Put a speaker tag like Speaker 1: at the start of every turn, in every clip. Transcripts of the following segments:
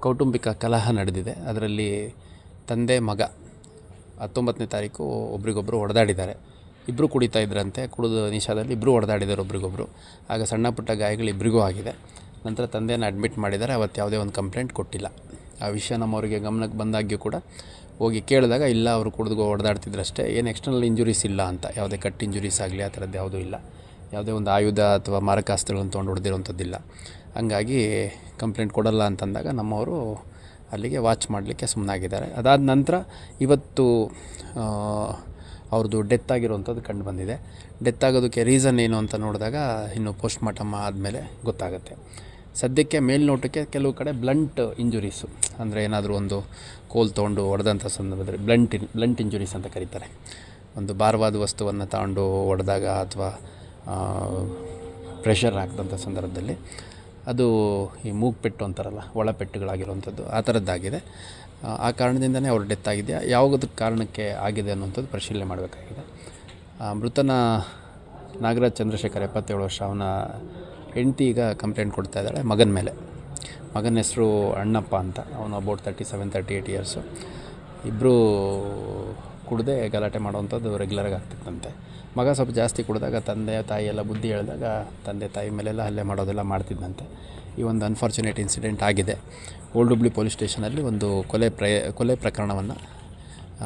Speaker 1: ಕೌಟುಂಬಿಕ ಕಲಹ ನಡೆದಿದೆ. ಅದರಲ್ಲಿ ತಂದೆ, ಮಗ ಹತ್ತೊಂಬತ್ತನೇ ತಾರೀಕು ಒಬ್ರಿಗೊಬ್ಬರು ಹೊಡೆದಾಡಿದ್ದಾರೆ ಇಬ್ಬರು ಕುಡಿತಾ ಇದ್ರಂತೆ. ಕುಡಿದು ನಿಶಾದಲ್ಲಿ ಇಬ್ಬರು ಹೊಡೆದಾಡಿದ್ದಾರೆ ಒಬ್ರಿಗೊಬ್ಬರು ಆಗ ಸಣ್ಣ ಪುಟ್ಟ ಗಾಯಗಳು ಇಬ್ಬರಿಗೂ ಆಗಿದೆ. ನಂತರ ತಂದೆಯನ್ನು ಅಡ್ಮಿಟ್ ಮಾಡಿದ್ದಾರೆ. ಅವತ್ತು ಯಾವುದೇ ಒಂದು ಕಂಪ್ಲೇಂಟ್ ಕೊಟ್ಟಿಲ್ಲ. ಆ ವಿಷಯ ನಮ್ಮವರಿಗೆ ಗಮನಕ್ಕೆ ಬಂದಾಗ್ಯೂ ಕೂಡ ಹೋಗಿ ಕೇಳಿದಾಗ, ಇಲ್ಲ, ಅವರು ಕುಡಿದು ಹೊಡೆದಾಡ್ತಿದ್ರಷ್ಟೇ ಏನು ಎಕ್ಸ್ಟರ್ನಲ್ ಇಂಜುರೀಸ್ ಇಲ್ಲ ಅಂತ. ಯಾವುದೇ ಕಟ್ ಇಂಜುರೀಸ್ ಆಗಲಿ, ಆ ಥರದ್ದು ಯಾವುದೂ ಇಲ್ಲ. ಯಾವುದೇ ಒಂದು ಆಯುಧ ಅಥವಾ ಮಾರಕಾಸ್ತ್ರಗಳನ್ನು ತೊಗೊಂಡು ಹೊಡೆದಿರೋಂಥದ್ದಿಲ್ಲ ಹಂಗಾಗಿ ಕಂಪ್ಲೇಂಟ್ ಕೊಡಲ್ಲ ಅಂತಂದಾಗ ನಮ್ಮವರು ಅಲ್ಲಿಗೆ ವಾಚ್ ಮಾಡಲಿಕ್ಕೆ ಸುಮ್ಮನಾಗಿದ್ದಾರೆ ಅದಾದ ನಂತರ ಇವತ್ತು ಅವ್ರದ್ದು ಡೆತ್ ಆಗಿರುವಂಥದ್ದು ಕಂಡು ಬಂದಿದೆ. ಡೆತ್ ಆಗೋದಕ್ಕೆ ರೀಸನ್ ಏನು ಅಂತ ನೋಡಿದಾಗ ಇನ್ನು ಪೋಸ್ಟ್ ಮಾರ್ಟಮ್ ಆದಮೇಲೆ ಗೊತ್ತಾಗುತ್ತೆ. ಸದ್ಯಕ್ಕೆ ಮೇಲ್ನೋಟಕ್ಕೆ ಕೆಲವು ಕಡೆ ಬ್ಲಂಟ್ ಇಂಜುರೀಸು, ಅಂದರೆ ಏನಾದರೂ ಒಂದು ಕೋಲ್ ತೊಗೊಂಡು ಹೊಡೆದಂಥ ಸಂದರ್ಭದಲ್ಲಿ ಬ್ಲಂಟ್ ಇನ್, ಬ್ಲಂಟ್ ಇಂಜುರೀಸ್ ಅಂತ ಕರೀತಾರೆ. ಒಂದು ಭಾರವಾದ ವಸ್ತುವನ್ನು ತಗೊಂಡು ಹೊಡೆದಾಗ ಅಥವಾ ಪ್ರೆಷರ್ ಹಾಕಿದಂಥ ಸಂದರ್ಭದಲ್ಲಿ ಅದು ಈ ಮೂಗ್ಪೆಟ್ಟು ಅಂತಾರಲ್ಲ ಒಳಪೆಟ್ಟುಗಳಾಗಿರುವಂಥದ್ದು ಆ ಥರದ್ದಾಗಿದೆ. ಆ, ಕಾರಣದಿಂದನೇ ಅವ್ರ ಡೆತ್ ಆಗಿದೆಯಾ? ಯಾವುದಕ್ಕೆ ಕಾರಣಕ್ಕೆ ಆಗಿದೆ ಅನ್ನುವಂಥದ್ದು ಪರಿಶೀಲನೆ ಮಾಡಬೇಕಾಗಿದೆ. ಮೃತನ ನಾಗರಾಜ್ ಚಂದ್ರಶೇಖರ್ ಎಪ್ಪತ್ತೇಳು ವರ್ಷ ಅವನ ಹೆಂಡತಿ ಈಗ ಕಂಪ್ಲೇಂಟ್ ಕೊಡ್ತಾ ಇದ್ದಾಳೆ ಮಗನ ಮೇಲೆ. ಮಗನ ಹೆಸರು ಅಣ್ಣಪ್ಪ ಅಂತ ಅವನು about thirty seven thirty eight years ಇಬ್ಬರು ಕುಡ್ದೆ ಗಲಾಟೆ ಮಾಡುವಂಥದ್ದು ರೆಗ್ಯುಲರಾಗಿ ಆಗ್ತಿತ್ತಂತೆ ಮಗ ಸ್ವಲ್ಪ ಜಾಸ್ತಿ ಕುಡಿದಾಗ ತಂದೆ, ತಾಯಿ ಎಲ್ಲ ಬುದ್ಧಿ ಹೇಳಿದಾಗ ತಂದೆ, ತಾಯಿ ಮೇಲೆಲ್ಲ ಹಲ್ಲೆ ಮಾಡೋದೆಲ್ಲ ಮಾಡ್ತಿದ್ದಂತೆ. ಈ ಒಂದು ಅನ್ಫಾರ್ಚುನೇಟ್ ಇನ್ಸಿಡೆಂಟ್ ಆಗಿದೆ. ಓಲ್ಡ್ ಹುಬ್ಳಿ ಪೊಲೀಸ್ ಸ್ಟೇಷನಲ್ಲಿ ಒಂದು ಕೊಲೆ ಪ್ರಯ, ಕೊಲೆ ಪ್ರಕರಣವನ್ನು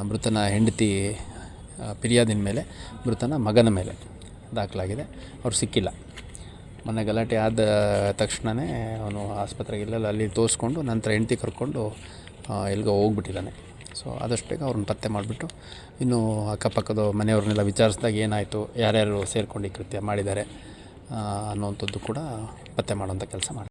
Speaker 1: ಮೃತನ ಹೆಂಡತಿ ಫಿರ್ಯಾದಿನ ಮೇಲೆ, ಮೃತನ ಮಗನ ಮೇಲೆ ದಾಖಲಾಗಿದೆ. ಅವ್ರು ಸಿಕ್ಕಿಲ್ಲ. ಮೊನ್ನೆ ಗಲಾಟೆ ಆದ ತಕ್ಷಣವೇ ಅವನು ಆಸ್ಪತ್ರೆಗೆ ಇಲ್ಲೆಲ್ಲ ಅಲ್ಲಿ ತೋರಿಸ್ಕೊಂಡು ನಂತರ ಹೆಂಡ್ತಿ ಕರ್ಕೊಂಡು ಎಲ್ಲಿಗೋ ಹೋಗ್ಬಿಟ್ಟಿದ್ದಾನೆ. ಸೊ ಆದಷ್ಟು ಬೇಗ ಅವ್ರನ್ನ ಪತ್ತೆ ಮಾಡಿಬಿಟ್ಟು ಇನ್ನೂ ಅಕ್ಕಪಕ್ಕದ ಮನೆಯವ್ರನ್ನೆಲ್ಲ ವಿಚಾರಿಸಿದಾಗ ಏನಾಯಿತು, ಯಾರ್ಯಾರು ಸೇರ್ಕೊಂಡು ಈ ಕೃತ್ಯ ಮಾಡಿದ್ದಾರೆ ಅನ್ನೋವಂಥದ್ದು ಕೂಡ ಪತ್ತೆ ಮಾಡೋಂಥ ಕೆಲಸ ಮಾಡಿ